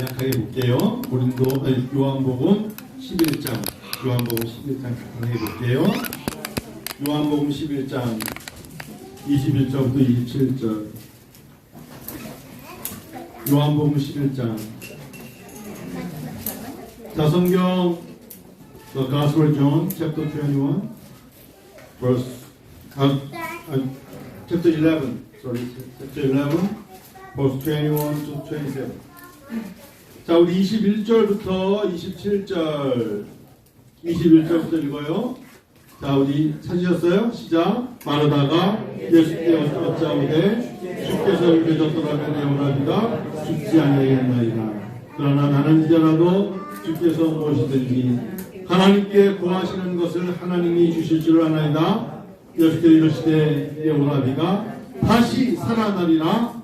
약하게 볼게요. 고린도 아니, 요한복음 11장 요한복음 11장 간단하게 볼게요. 요한복음 11장 21절부터 27절 요한복음 11장 자 성경 The Gospel of John chapter 21 verse uh, uh, chapter 11 sorry chapter 11 verse 21 to 27 자, 우리 21절부터 27절, 21절부터 읽어요. 자, 우리 찾으셨어요? 시작. 마르다가 예수께 어찌하오되 주께서 일되셨더라면 내오라비가 죽지 아니하겠나이다. 그러나 나는 이제라도 주께서 무엇이든지 하나님께 구하시는 것을 하나님이 주실 줄 아나이다. 예수께 이르시되 내오라비가 다시 살아나리라.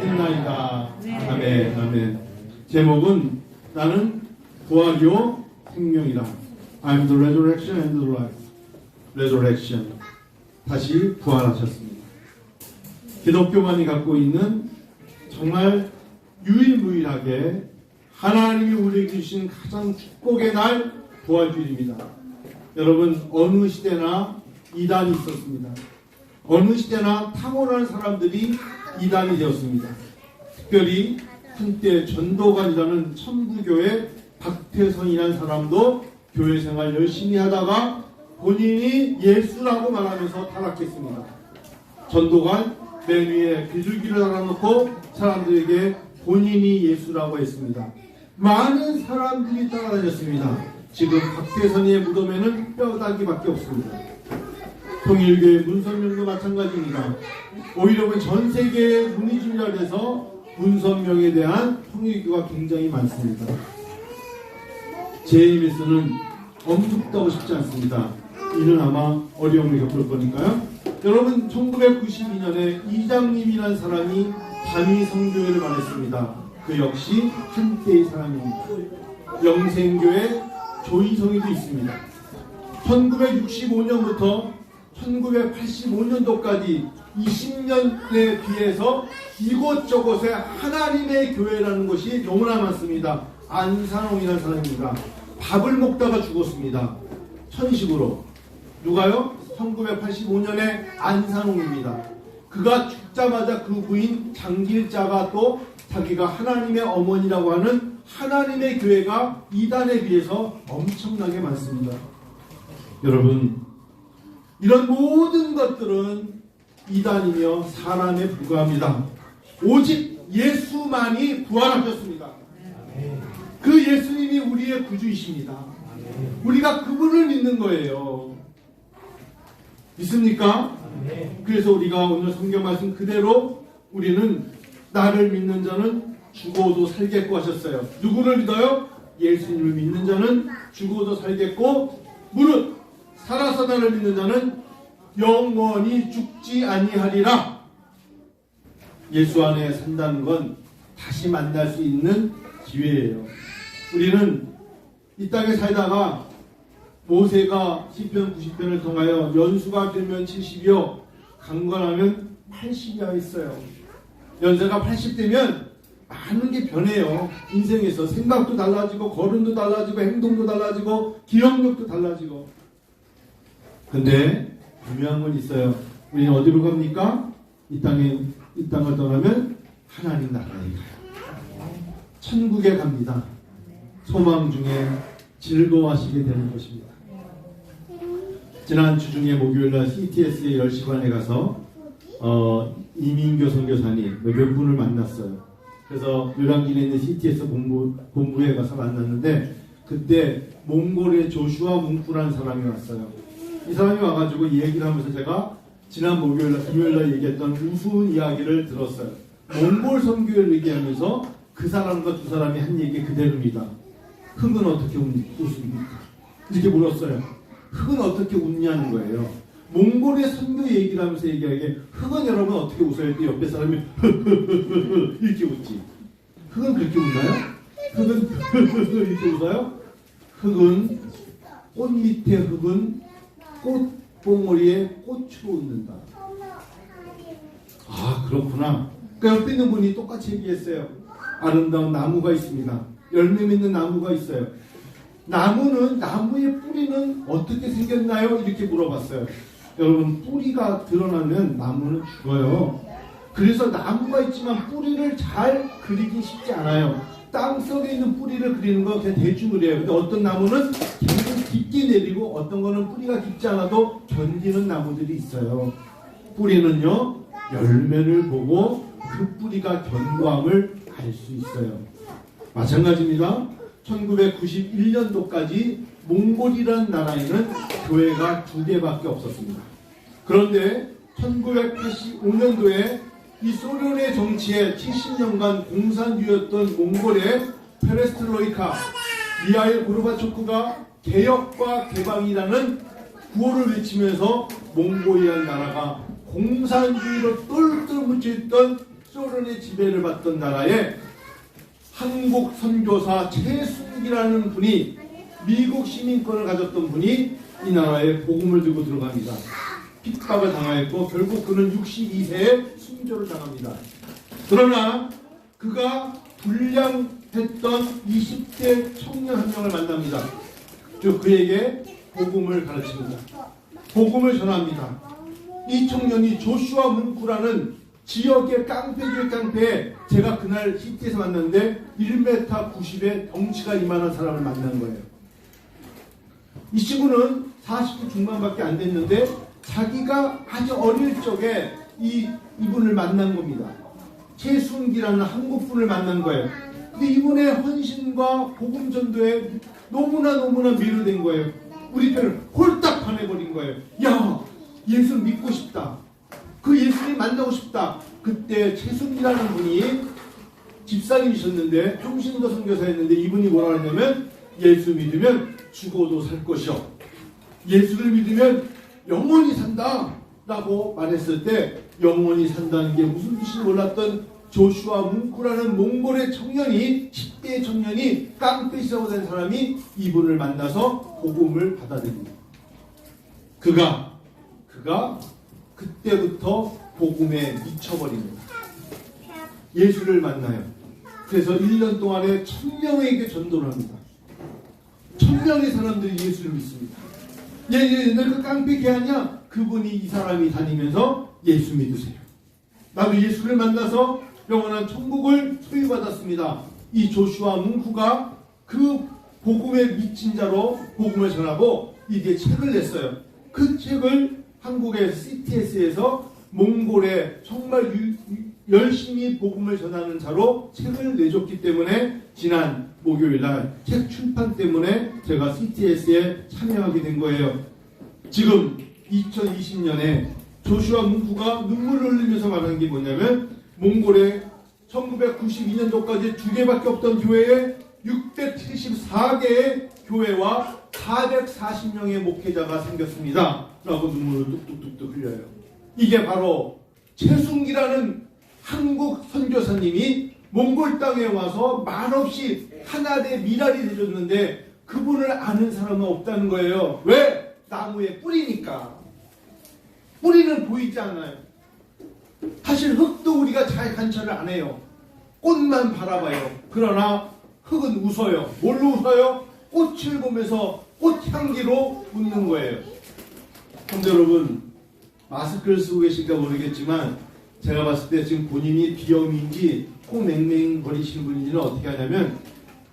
믿나이다 아멘 아멘 제목은 나는 부활이요 생명이다. I'm the resurrection and the life. resurrection. 다시 부활하셨습니다. 기독교만이 갖고 있는 정말 유일무이하게 하나님이 우리에게 주신 가장 축복의 날 부활주일입니다. 여러분 어느 시대나 이단이 있었습니다. 어느 시대나 탕월한 사람들이 이단이 되었습니다. 특별히 한때 전도관이라는 천부교의 박태선이라는 사람도 교회 생활 열심히 하다가 본인이 예수라고 말하면서 타락했습니다. 전도관 맨 위에 비둘기를 달아놓고 사람들에게 본인이 예수라고 했습니다. 많은 사람들이 따라다녔습니다. 지금 박태선이의 무덤에는 뼈다귀밖에 없습니다. 통일교의 문선명도 마찬가지입니다. 오히려 보면 전 세계의 문의준열에서 문선명에 대한 통일교가 굉장히 많습니다. JMS는 엄숙하고 싶지 않습니다. 이는 아마 어려움을 겪을 거니까요. 여러분 1992년에 이장님이라는 사람이 단위 성교회를 말했습니다. 그 역시 한때의 사람입니다. 영생교회 조이성이도 있습니다. 1965년부터 1985년도까지 20년에 비해서 이곳저곳에 하나님의 교회라는 것이 너무나 많습니다. 안산홍이라는 사람입니다. 밥을 먹다가 죽었습니다. 천식으로. 누가요? 1985년에 안산홍입니다. 그가 죽자마자 그 부인 장길자가 또 자기가 하나님의 어머니라고 하는 하나님의 교회가 이단에 비해서 엄청나게 많습니다. 여러분, 이런 모든 것들은 이단이며 사람에 불과합니다. 오직 예수만이 부활하셨습니다. 그 예수님이 우리의 구주이십니다. 우리가 그분을 믿는 거예요. 믿습니까? 그래서 우리가 오늘 성경 말씀 그대로 우리는 나를 믿는 자는 죽어도 살겠고 하셨어요. 누구를 믿어요? 예수님을 믿는 자는 죽어도 살겠고 무릇 살아서 나를 믿는 자는 영원히 죽지 아니하리라. 예수 안에 산다는 건 다시 만날 수 있는 기회예요. 우리는 이 땅에 살다가 모세가 시편 90편을 통하여 연수가 되면 70이요 강건하면 80이야 있어요. 연세가 80되면 많은 게 변해요. 인생에서 생각도 달라지고 걸음도 달라지고 행동도 달라지고 기억력도 달라지고. 근데 분명한 건 있어요. 우리는 어디로 갑니까? 이 땅에 이 땅을 떠나면 하나님 나라에 가요. 천국에 갑니다. 소망 중에 즐거워하시게 되는 것입니다. 지난 주 중에 목요일 날 CTS의 10시간에 가서 어, 이민교 선교사님 몇 분을 만났어요. 그래서 요랑길에 있는 CTS 본부, 본부에 가서 만났는데 그때 몽골의 조슈아 뭉쿠라는 사람이 왔어요. 이 사람이 와가지고 이 얘기를 하면서 제가 지난 목요일 날, 금요일 날 얘기했던 우스운 이야기를 들었어요. 몽골 선교를 얘기하면서 그 사람과 두 사람이 한 얘기 그대로입니다. 흙은 어떻게 웃, 웃습니까? 이렇게 물었어요. 흙은 어떻게 웃냐는 거예요. 몽골의 선교 얘기를 하면서 얘기하기에 흙은 여러분 어떻게 웃어야 돼? 옆에 사람이 이렇게 웃지. 흙은 그렇게 웃나요? 흙은 이렇게 웃어요? 흙은 꽃 밑에 흙은 꽃봉오리에 꽃으로 웃는다. 아 그렇구나. 그 옆에 있는 분이 똑같이 얘기했어요. 아름다운 나무가 있습니다. 열매 맺는 나무가 있어요. 나무는 나무의 뿌리는 어떻게 생겼나요? 이렇게 물어봤어요. 여러분 뿌리가 드러나면 나무는 죽어요. 그래서 나무가 있지만 뿌리를 잘 그리기 쉽지 않아요. 땅 속에 있는 뿌리를 그리는 거 그냥 대충 그려요. 근데 어떤 나무는 굉장히 깊게 내리고 어떤 거는 뿌리가 깊지 않아도 견디는 나무들이 있어요. 뿌리는요 열매를 보고 그 뿌리가 견고함을 알 수 있어요. 마찬가지입니다. 1991년도까지 몽골이라는 나라에는 교회가 두 개밖에 없었습니다. 그런데 1985년도에 이 소련의 정치에 70년간 공산주의였던 몽골의 페레스트로이카 미하일 고르바초프가 개혁과 개방이라는 구호를 외치면서 몽골이라는 나라가 공산주의로 똘똘 묻혀있던 소련의 지배를 받던 나라에 한국 선교사 최순기라는 분이 미국 시민권을 가졌던 분이 이 나라에 복음을 들고 들어갑니다. 핍박을 당하였고 결국 그는 62세에 순교를 당합니다. 그러나 그가 불량했던 20대 청년 한 명을 만납니다. 저 그에게 복음을 가르칩니다. 복음을 전합니다. 이 청년이 조슈아 문구라는 지역의 깡패 중의 깡패 제가 그날 시티에서 만났는데 1m 90에 덩치가 이만한 사람을 만난 거예요. 이 친구는 40대 중반밖에 안 됐는데 자기가 아주 어릴 적에 이 이분을 만난 겁니다. 최순기라는 한국 분을 만난 거예요. 근데 이분의 헌신과 복음 전도에 너무나 너무나 매료된 거예요. 우리 편을 홀딱 반해버린 거예요. 야, 예수 믿고 싶다. 그 예수님 만나고 싶다. 그때 최순기라는 분이 집사님이셨는데 평신도 선교사였는데 이분이 뭐라 하냐면 예수 믿으면 죽어도 살 것이요. 예수를 믿으면 영원히 산다. 라고 말했을 때 영원히 산다는 게 무슨 뜻인지 몰랐던 조슈아 뭉쿠라는 몽골의 청년이 10대의 청년이 깡패시라고 된 사람이 이분을 만나서 복음을 받아들입니다. 그가 그가 그때부터 복음에 미쳐버립니다. 예수를 만나요. 그래서 1년 동안에 천명에게 전도를 합니다. 천명의 사람들이 예수를 믿습니다. 얘, 얘, 너그 깡패 개 아니야? 그분이 이 사람이 다니면서 예수 믿으세요. 나도 예수를 만나서 영원한 천국을 소유받았습니다. 이 조슈아 문후가 그 복음에 미친 자로 복음을 전하고 이게 책을 냈어요. 그 책을 한국의 CTS에서 몽골에 정말 유, 열심히 복음을 전하는 자로 책을 내줬기 때문에 지난 목요일 날 책 출판 때문에 제가 CTS에 참여하게 된 거예요. 지금 2020년에 조슈아 문구가 눈물을 흘리면서 말하는 게 뭐냐면 몽골에 1992년도까지 두 개밖에 없던 교회에 674개의 교회와 440명의 목회자가 생겼습니다. 라고 눈물을 뚝뚝뚝뚝 흘려요. 이게 바로 최순기라는 한국 선교사님이 몽골 땅에 와서 말없이 하나의 미랄이 되줬는데 그분을 아는 사람은 없다는 거예요. 왜? 나무에 뿌리니까. 뿌리는 보이지 않아요. 사실 흙도 우리가 잘 관찰을 안 해요. 꽃만 바라봐요. 그러나 흙은 웃어요. 뭘로 웃어요? 꽃을 보면서 꽃향기로 웃는 거예요. 근데 여러분, 마스크를 쓰고 계실까 모르겠지만, 제가 봤을 때 지금 본인이 비염인지 코 맹맹 거리시는 분인지는 어떻게 하냐면,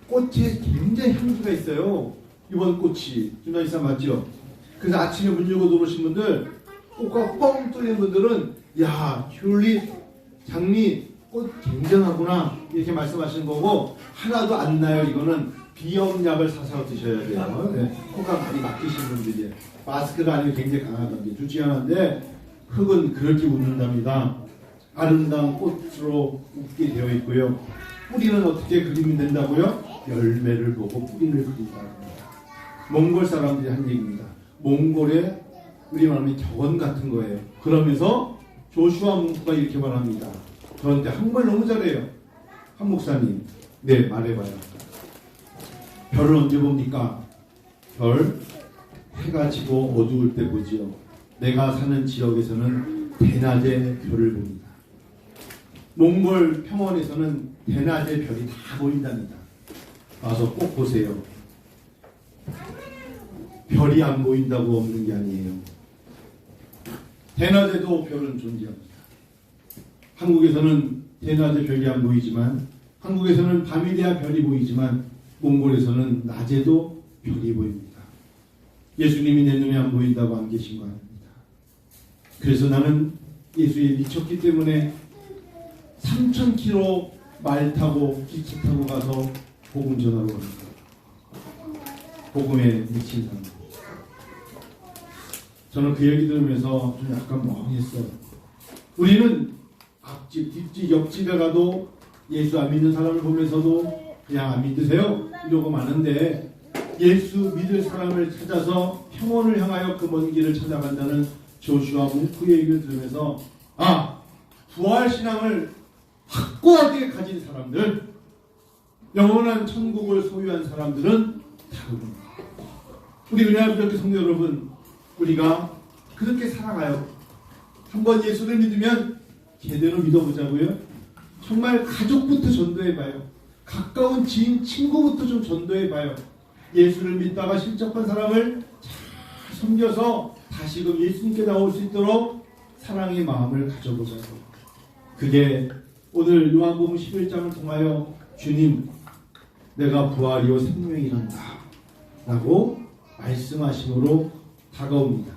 꽃에 굉장히 향기가 있어요. 이번 꽃이. 준하 이사 맞죠? 그래서 아침에 문 열고 들어오신 분들, 꽃가 뻥 뚫린 분들은, 야, 튤립, 장미, 꽃 굉장하구나. 이렇게 말씀하시는 거고, 하나도 안 나요. 이거는 비염약을 사서 드셔야 돼요. 네. 코가 많이 막히신 분들이. 마스크가 아니고 굉장히 강하다는 게 둘째 하나인데, 흙은 그렇게 웃는답니다. 아름다운 꽃으로 웃게 되어 있고요. 뿌리는 어떻게 그림이 된다고요? 열매를 보고 뿌리를 그린다고 합니다. 몽골 사람들이 한 얘기입니다. 몽골의 우리 말하면 격언 같은 거예요. 그러면서 조슈아 문구가 이렇게 말합니다. 저한테 한국말 너무 잘해요. 한 목사님, 네 말해봐요. 별을 언제 봅니까? 별 해가 지고 어두울 때 보지요. 내가 사는 지역에서는 대낮에 별을 봅니다. 몽골 평원에서는 대낮에 별이 다 보인답니다. 와서 꼭 보세요. 별이 안 보인다고 없는 게 아니에요. 대낮에도 별은 존재합니다. 한국에서는 대낮에 별이 안 보이지만 한국에서는 밤이 돼야 별이 보이지만 몽골에서는 낮에도 별이 보입니다. 예수님이 내 눈에 안 보인다고 안 계신 거 아닙니다. 그래서 나는 예수에 미쳤기 때문에 3,000km 말 타고 기차 타고 가서 복음 전하러 갑니다. 복음에 미친 사람. 저는 그 얘기 들으면서 좀 약간 멍했어요. 우리는 앞집, 뒷집, 옆집에 가도 예수 안 믿는 사람을 보면서도 그냥 안 믿으세요? 이러고 마는데 예수 믿을 사람을 찾아서 평온을 향하여 그 먼 길을 찾아간다는 조슈아 뭉크의 얘기를 들으면서 아 부활 신앙을 확고하게 가진 사람들 영원한 천국을 소유한 사람들은 다릅니다. 우리 은혜아버지 성도 여러분 우리가 그렇게 살아가요. 한번 예수를 믿으면 제대로 믿어보자고요. 정말 가족부터 전도해봐요. 가까운 지인, 친구부터 좀 전도해봐요. 예수를 믿다가 실족한 사람을 잘 섬겨서 다시금 예수님께 나올 수 있도록 사랑의 마음을 가져보자고. 그게 오늘 요한복음 11장을 통하여 주님, 내가 부활이요 생명이란다. 라고 말씀하심으로 다가옵니다.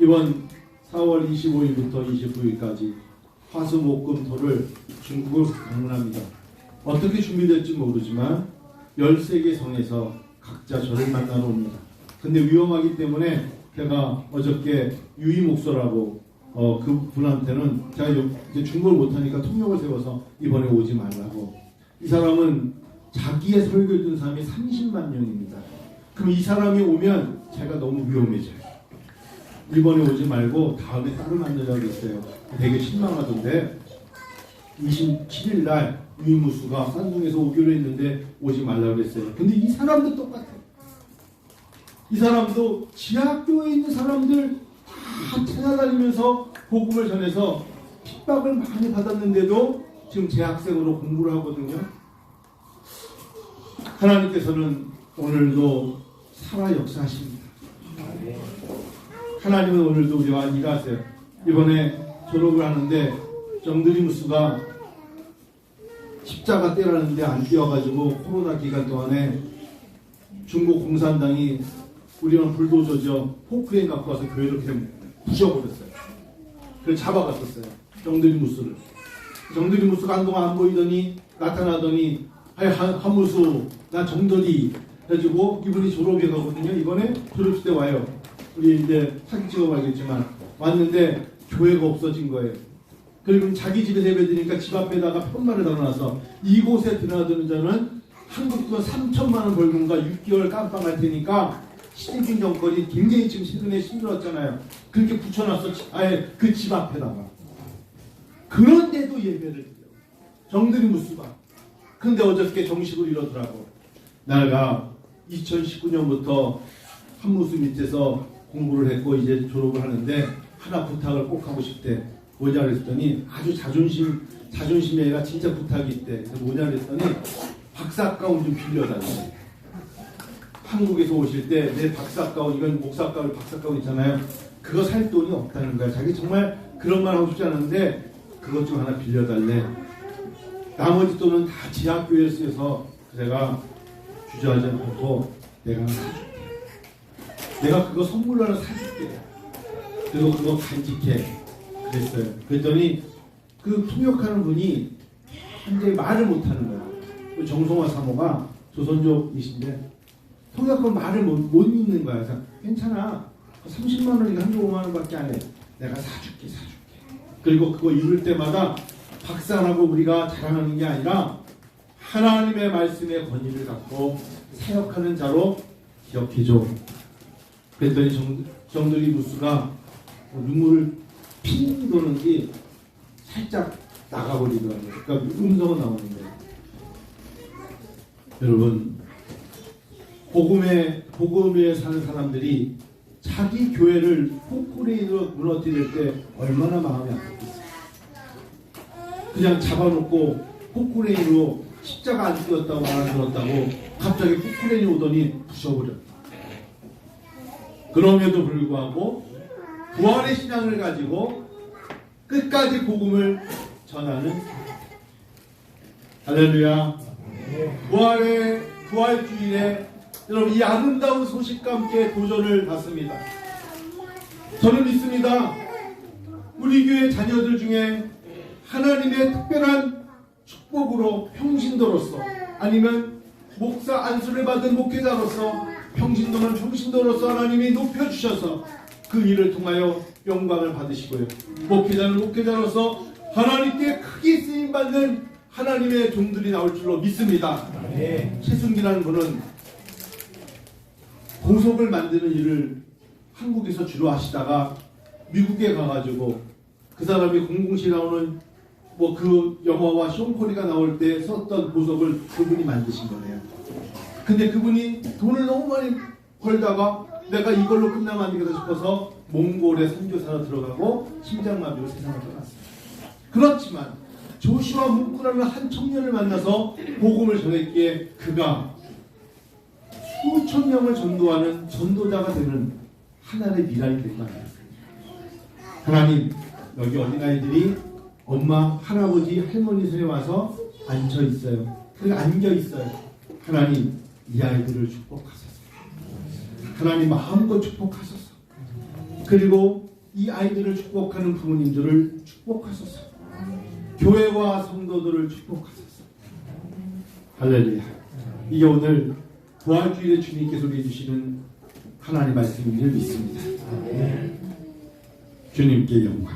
이번 4월 25일부터 29일까지 화수목금토를 중국을 방문합니다. 어떻게 준비될지 모르지만 13개 성에서 각자 저를 만나러 옵니다. 근데 위험하기 때문에 제가 어저께 유이 목소라고 어, 그 분한테는 제가 요- 이제 중국을 못하니까 통역을 세워서 이번에 오지 말라고 이 사람은 자기의 설교를 듣는 사람이 30만 명입니다. 그럼 이 사람이 오면 제가 너무 위험해져요. 이번에 오지 말고 다음에 따로 만나자고 했어요. 되게 실망하던데 27일 날 유이무수가 산둥에서 오기로 했는데 오지 말라고 했어요. 근데 이 사람도 똑같아요. 이 사람도 지하교에 있는 사람들 다 찾아다니면서 복음을 전해서 핍박을 많이 받았는데도 지금 재학생으로 공부를 하거든요. 하나님께서는 오늘도 살아 역사하십니다. 하나님은 오늘도 우리와 일하세요. 이번에 졸업을 하는데 정드리무스가 십자가 떼라는데 안 떼어가지고 코로나 기간 동안에 중국 공산당이 우리는 불도저죠 포크레인 갖고 와서 교회를 그냥 부셔버렸어요. 그래서 잡아갔었어요. 정드리무스를. 정드리무스가 한동안 안 보이더니 나타나더니 아이 한, 한무수 나 정돌이 해가지고 이분이 졸업해 가거든요. 이번에 졸업식 때 와요. 우리 이제 사진 찍어봐야겠지만 왔는데 교회가 없어진 거예요. 그리고 자기 집에서 예배드리니까 집 앞에다가 편말을 달아놔서 이곳에 드나드는 자는 한국 돈 3천만 원 벌금과 6개월 깜빵할 테니까 시대균 정권이 굉장히 지금 최근에 힘들었잖아요. 그렇게 붙여놨어. 아예 그 집 앞에다가. 그런데도 예배를 드려. 정들이 무수가. 근데 어저께 정식으로 이러더라고. 내가 2019년부터 한무수 밑에서 공부를 했고 이제 졸업을 하는데 하나 부탁을 꼭 하고 싶대. 뭐냐 그랬더니 아주 자존심 자존심에 애가 진짜 부탁이 있대. 뭐냐 그랬더니 박사 가운 좀 빌려달래. 한국에서 오실 때 내 박사 가운 이건 목사 가운 박사 가운 있잖아요. 그거 살 돈이 없다는 거야. 자기 정말 그런 말 하고 싶지 않은데 그것 좀 하나 빌려달래. 나머지 돈은 다 지하교회에 쓰여서 내가 주저하지 않고 내가. 내가 그거 선물로 하나 사줄게. 그리고 그거 간직해. 그랬어요. 그랬더니 그 통역하는 분이 현재 말을 못하는 거야. 그 정성화 사모가 조선족이신데 통역하면 말을 못, 못 읽는 거야. 그래서 괜찮아. 30만 원이가 한두 5만 원밖에 안 해. 내가 사줄게, 사줄게. 그리고 그거 읽을 때마다 박살하고 우리가 자랑하는 게 아니라 하나님의 말씀의 권위를 갖고 사역하는 자로 기억해줘. 그랬더니 정, 정들이 무수가 눈물을 핑 도는지 살짝 나가버리더라고요. 그러니까 음성은 나오는데 여러분 복음에 복음에 사는 사람들이 자기 교회를 포크레인으로 무너뜨릴 때 얼마나 마음이 아팠겠어요. 그냥 잡아놓고 포크레인으로 십자가 안 띄었다고 안 들었다고 갑자기 포크레인이 오더니 부셔버렸다. 그럼에도 불구하고 부활의 신앙을 가지고 끝까지 복음을 전하는 할렐루야. 부활의 부활 주일에 여러분 이 아름다운 소식과 함께 도전을 받습니다. 저는 믿습니다. 우리 교회 자녀들 중에 하나님의 특별한 축복으로 평신도로서 아니면 목사 안수를 받은 목회자로서 평신도는 평신도로서 하나님이 높여주셔서 그 일을 통하여 영광을 받으시고요. 목회자는 목회자로서 하나님께 크게 쓰임받는 하나님의 종들이 나올 줄로 믿습니다. 최순기라는 분은 보석을 만드는 일을 한국에서 주로 하시다가 미국에 가가지고 그 사람이 007 나오는 뭐 그 영화와 쇼코리가 나올 때 썼던 보석을 그분이 만드신 거래요. 근데 그분이 돈을 너무 많이 벌다가 내가 이걸로 끝나면 안 되겠다 싶어서 몽골에 선교사로 들어가고 심장마비로 세상을 떠났어요. 그렇지만 조슈아 문구라는 한 청년을 만나서 복음을 전했기에 그가 수천 명을 전도하는 전도자가 되는 하나의 미랄이 된 거예요. 하나님 여기 어린아이들이 엄마, 할아버지, 할머니 손에 와서 앉혀 있어요. 그리고 안겨 있어요. 하나님 이 아이들을 축복하소서. 하나님 마음껏 축복하소서. 그리고 이 아이들을 축복하는 부모님들을 축복하소서. 교회와 성도들을 축복하소서. 할렐루야. 이게 오늘 부활주일에 주님께서 우리 주시는 하나님 말씀임을 믿습니다. 주님께 영광.